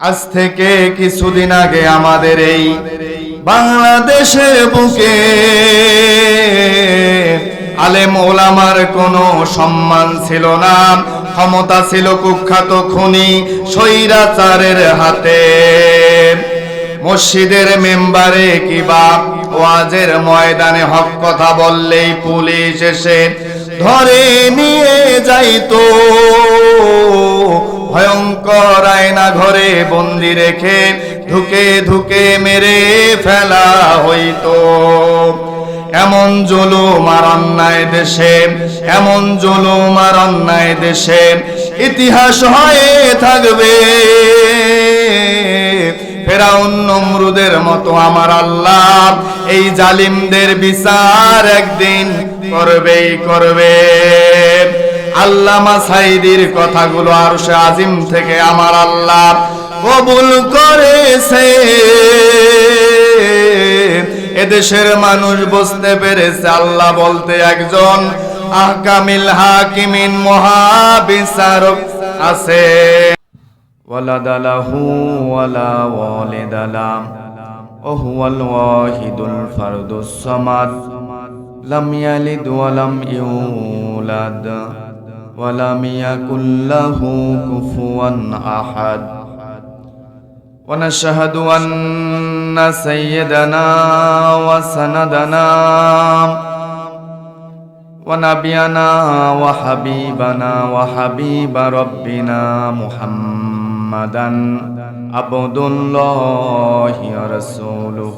আজ থেকে কিছুদিন আগে আমাদের এই বাংলাদেশের বুকে আলেম ওলামার কোনো সম্মান ছিল না, ক্ষমতা ছিল কুখ্যাত খুনি স্বৈরাচারের হাতে। মসজিদের মেম্বারে কিবা ওয়াজের ময়দানে হক কথা বললেই পুলিশ এসে ধরে নিয়ে যাইতো। ভয়ঙ্কর আয়না ঘরে বন্দি রেখে ধুকে ধুকে মেরে ফেলা হইতো। এমন জুলুম আর অন্যায় দেশে, এমন জুলুম আর অন্যায় দেশে ইতিহাস হয়ে থাকবে। ফেরাউন নমরুদের মতো আমার আল্লাহ এই জালিমদের বিচার একদিন করবেই করবে। আল্লামা সাইদির কথাগুলো আর সে আজিম থেকে আমার আল্লাহ কবুল করেছে। এদেশের মানুষ বুঝতে পেরেছে, আল্লাহ বলতে একজন আকামিল হাকিমিন মহাবিচারক আছে। ওয়ালাদালাহু ওয়ালা ওয়ালিদালাম ওহুয়াল ওয়াহিদুল ফারদুস সামাদ, লাম ইয়ালিদ ওয়া লাম ইউলাদ। ولم يكن له كفوا أحد ونشهد أن سيدنا وسندنا ونبينا وحبيبنا وحبيب ربنا محمدا عبد الله ورسوله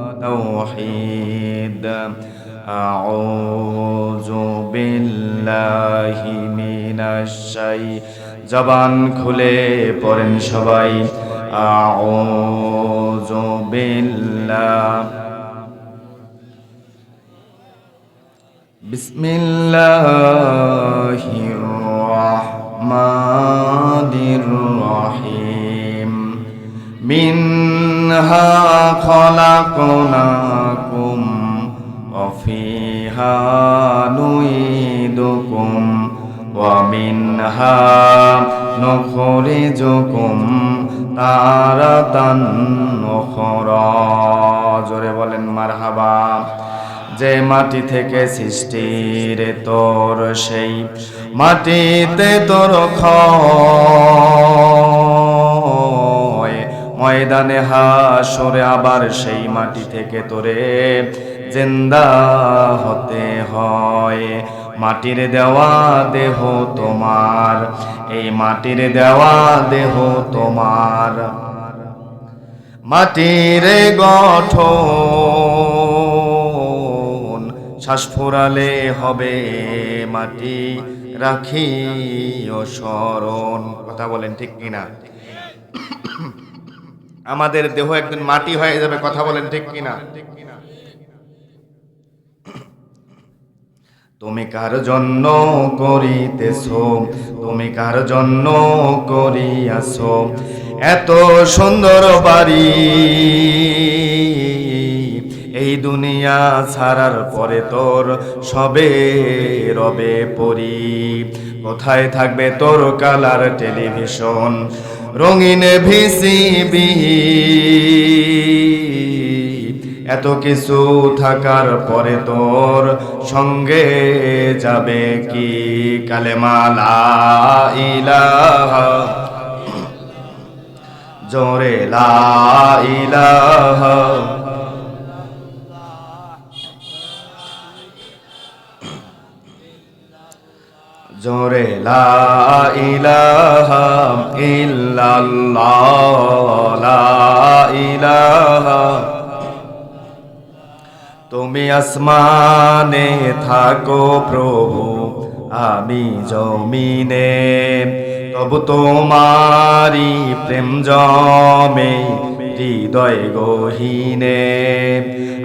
التوحيد أعوذ بالله من الشيطان জবান খুলে পড়েন সবাই আউযু বিল্লাহ بسم الله الرحمن الرحيم منها خلقناكم وفيها نعيدكم ومنها نخرجكم تارة أخرى জোরে বলেন মারহাবা যে মাটি থেকে সৃষ্টির তোর সেই মাটিতে তোর ক্ষয় ময়দানে হাসরে আবার সেই মাটি থেকে তোরে জিন্দা হতে হয়। মাটির দেওয়া দেহ তোমার, এই মাটির দেওয়া দেহ তোমার। মাটির গঠন, শ্বাস ফুরালে হবে মাটি রাখি ও স্মরণ। কথা বলেন ঠিক কিনা? আমাদের দেহ একদিন মাটি হয়ে যাবে, কথা বলেন ঠিক কিনা? তুমি কার জন্য করিতেছ? তুমি কার জন্য করিয়াছ? এত সুন্দর বাড়ি এই দুনিয়া ছাড়ার পরে তোর সবে রবে পরি। কোথায় থাকবে তোর কালার টেলিভিশন? রঙিন ভিসিবি। এত কিছু থাকার পরে তোর সঙ্গে যাবে কি? কালেমালা ইলাহা জোরে লা ইলাহা জোরে, লা ইলাহা ইল্লাল্লাহ, লা ইলাহা। তুমি আসমানে থাকো প্রভু, আমি জমিনে। তবু তোমারি প্রেম জমে, হৃদয় গহীনে।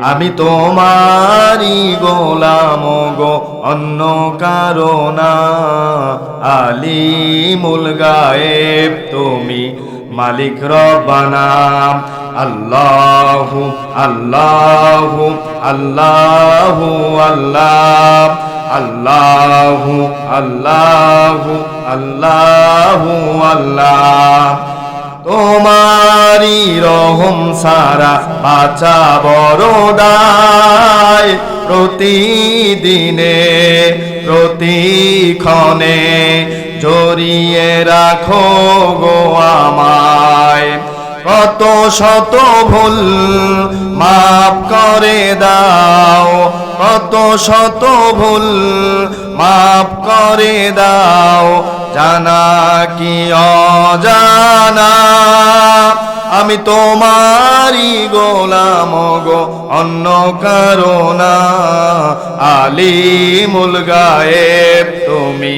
আমি তোমারি গোলাম গো, অন্য কারণা আলী মুল গায়েব, তুমি মালিক রব্বানা। আল্লাহু আল্লাহু আল্লাহু, আল্লাহ। আল্লাহু আল্লাহু আল্লাহু, আল্লাহ। তোমারি রহম সারা বাঁচা বড়দায় প্রতিদিনে, প্রতিক্ষণে জড়িয়ে রাখো গো আমায়। কত শত ভুল মাফ করে দাও কত শত ভুল মাফ করে দাও। জানা কি অজানা? আমি তোমারি গোলাম গো, অন্য কারণা আলিমুল গায়েব, তুমি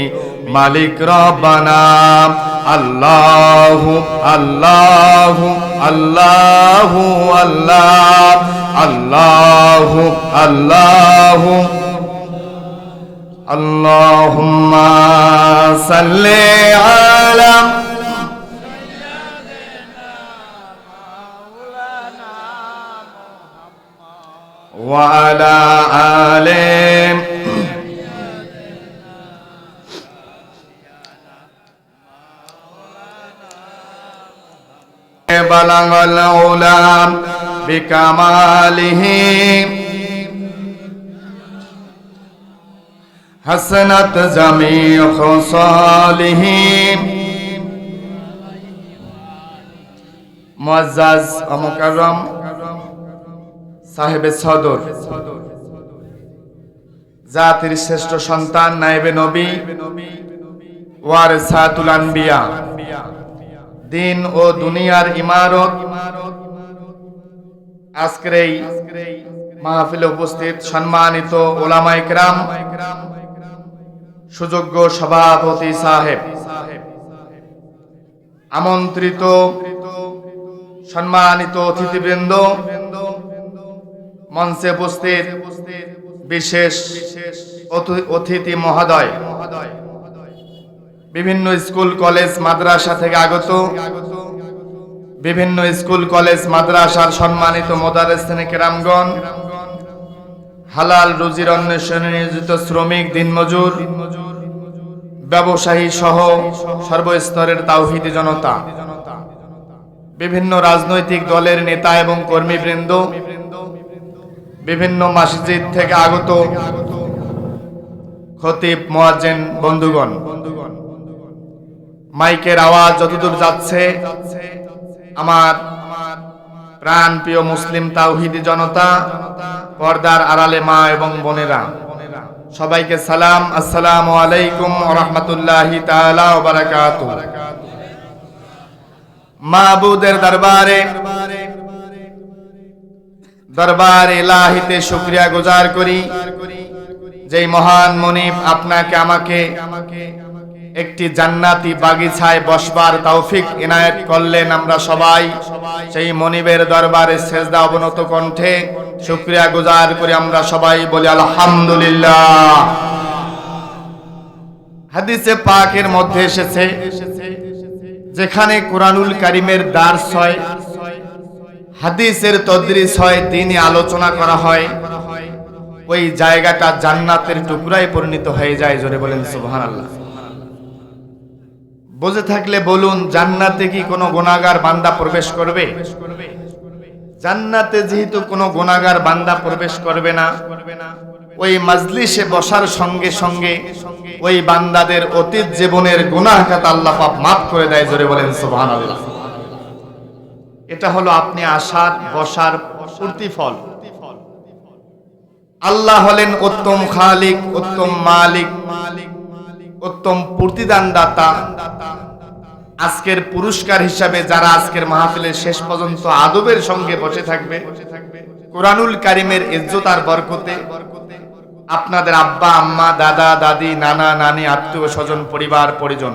মালিক রব্বানা। আল্লাহু আল্লাহু আল্লাহু আল্লাহ আল্লাহু আল্লাহু اللهم صل على وعلى آل بلغ العلا بكماله حسنت جميع خصاله মুআজ্জাজ ও মুকাররম সাহেবে সদর জাতির শ্রেষ্ঠ সন্তান নাইবে নবী ওয়ারসাতুল আনবিয়া দিন ও দুনিয়ার ইমারত। আজকের এই মাহফিলে উপস্থিত সম্মানিত ওলামায়ে কেরাম সুযোগ্য সভাপতি সাহেব। আমন্ত্রিত সম্মানিত অতিথিবৃন্দ, মঞ্চে উপস্থিত বিশেষ অতি- অতিথি মহোদয়। বিভিন্ন স্কুল, কলেজ, মাদ্রাসা থেকে আগত। বিভিন্ন স্কুল, কলেজ, মাদ্রাসার সম্মানিত মোদারেস্থানে কেরামগণ। হালাল রুজির অন্বেষণে নিয়োজিত শ্রমিক, দিনমজুর, ব্যবসায়ী সহ সর্বস্তরের তাওহিদি জনতা। বিভিন্ন রাজনৈতিক দলের নেতা এবং কর্মীবৃন্দ বিভিন্ন মসজিদ থেকে আগত খতিব মহাজেন বন্ধুগণ বন্ধুগণ। মাইকের আওয়াজ যতদূর যাচ্ছে, আমার প্রাণ প্রিয় মুসলিম তাওহিদি জনতা, পর্দার আড়ালে মা এবং বোনেরা, সবাইকে সালাম, আসসালামু আলাইকুম রাহমাতুল্লাহি মাহবুদের দরবারে, দরবার ইলাহিতে শুকরিয়া গুজার করি। যেই মহান মনিব আপনাকে, আমাকে একটি জান্নাতি বাগিচায় বসবার তৌফিক ইনায়েত করলেন আমরা সবাই। সেই মনিবের দরবারে সেজদা অবনত কণ্ঠে শুকরিয়া গুজার করি আমরা সবাই বলি আলহামদুলিল্লাহ। হাদিসে পাকের মধ্যে এসেছে, যেখানে কোরআনুল কারিমের দার্স হয়, হাদিসের তদ্রিস হয়, তিনি আলোচনা করা হয়, ওই জায়গাটা জান্নাতের টুকরায় পরিণত হয়ে যায়, জোরে বলেন সুবহানাল্লাহ। বুঝে থাকলে বলুন, জান্নাতে কি কোনো গোনাগার বান্দা প্রবেশ করবে? জান্নাতে যেহেতু কোনো গোনাগার বান্দা প্রবেশ করবে না, ওই মাজলিসে বসার সঙ্গে সঙ্গে ওই বান্দাদের অতীত জীবনের গুনাহ খাত আল্লাহ পাক মাফ করে দেয়, জোরে বলেন, সুবহানাল্লাহ। এটা হলো আপনি আসার, বসার প্রতিফল আল্লাহ হলেন উত্তম খালিক, উত্তম মালিক মালিক। উত্তম প্রতিদানদাতা, আজকের পুরস্কার হিসাবে যারা আজকের মাহফিলের শেষ পর্যন্ত আদবের সঙ্গে বসে থাকবে, কোরআনুল কারিমের ইজ্জত আর বরকতে আপনাদের আব্বা, আম্মা, দাদা, দাদি, নানা, নানি, আত্মীয় স্বজন, পরিবার, পরিজন,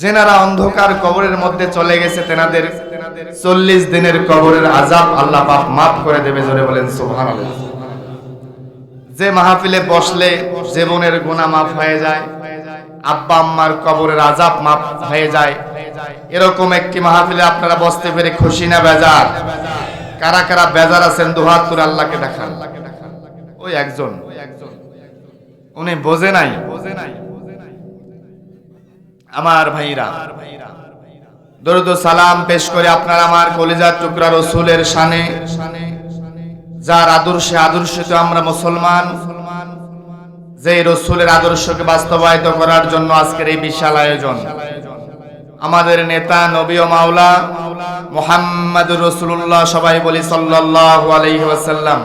যেনারা অন্ধকার কবরের মধ্যে চলে গেছে, তেনাদের চল্লিশ দিনের কবরের আজাব আল্লাহ মাফ করে দেবে, জোরে বলেন সুবহান যে মাহফিলে বসলে জীবনের গুনাহ মাফ হয়ে যায়, আব্বা আম্মার কবরের আজাব মাফ হয়ে যায়। এরকম একটি মাহফিলে আপনারা বসতে পেরে খুশি না বেজার? কারা কারা বেজার আছেন দুহাত তুলে আল্লাহকে দেখান। ওই একজন। উনি বোঝে নাই। বোঝে নাই আমার ভাইরা, দরুদ সালাম পেশ করে আপনার আমার কলিজার টুকরা রসুলের শানে যার আদর্শে আদর্শিত আমরা মুসলমান, যে রসুলের আদর্শকে বাস্তবায়িত করার জন্য আজকের এই বিশাল আয়োজন। আমাদের নেতা, নবী ও মাওলা মোহাম্মদুর রসুল্লাহ সবাই বলি সাল্লাল্লাহু আলাইহি ওয়াসাল্লাম।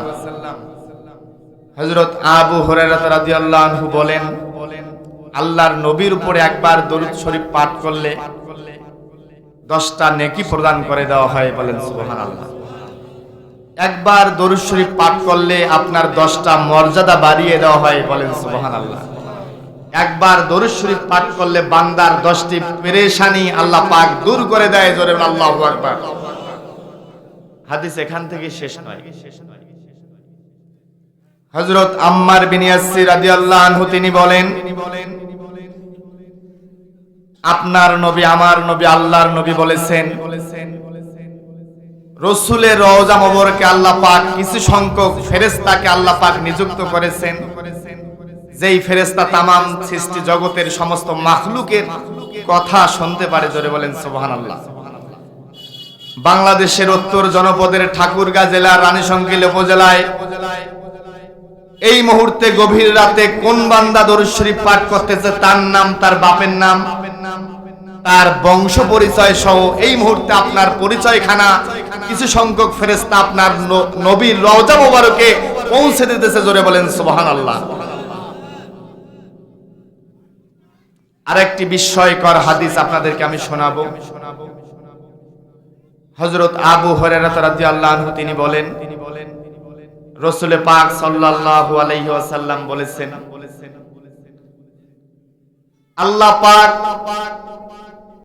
হযরত আবু রাদিয়াল্লাহু বলেন, আল্লাহর নবীর উপরে একবার দরুদ শরীফ পাঠ করলে দশটা নেকি প্রদান করে দেওয়া হয় বলেন সুবহানাল্লাহ। একবার দরুদ শরীফ পাঠ করলে আপনার দশটা মর্যাদা বাড়িয়ে দেওয়া হয় বলেন সুবহানাল্লাহ। একবার দরুদ শরীফ পাঠ করলে বান্দার দশটি পেরেশানি আল্লাহ পাক দূর করে দেয়, জোরে আল্লাহু আকবার। হাদিস এখান থেকে শেষ নয়। হযরত আম্মার বিন ইয়াসির রাদিয়াল্লাহু আনহু তিনি বলেন, আপনার নবী, আমার নবী, আল্লাহর নবী বলেছেন বলেছেন রসুলের রওজা মোবারকে আল্লাহ পাক কিছু সংখ্যক ফেরেশতাকে আল্লাহ পাক নিযুক্ত করেছেন। যেই ফেরেশতা তামাম সৃষ্টি জগতের সমস্ত মাখলুকের কথা শুনতে পারে, জোরে বলেন সুবহানাল্লাহ। বাংলাদেশের উত্তর জনপদের ঠাকুরগাঁ জেলার রানীশঙ্কিল উপজেলায় এই মুহূর্তে গভীর রাতে কোন বান্দা দরুদ শরীফ পাঠ করতেছে তার নাম, তার বাপের নাম? তার বংশ পরিচয় সহ এই মুহূর্তে আপনার পরিচয়খানা, কিছু সংখ্যক ফেরেস্তা আপনার নবীর রওজা মোবারকে পৌঁছে দিতেছে জোরে বলেন সুবহানাল্লাহ। আরেকটি বিস্ময়কর হাদিস আপনাদেরকে আমি শোনাবো। হযরত আবু হুরায়রা রাদিয়াল্লাহু আনহু তিনি বলেন তিনি বলেন, রসুলে পাক সাল্লাল্লাহু আলাইহি ওয়াসাল্লাম বলেছেন, আল্লাহ পাক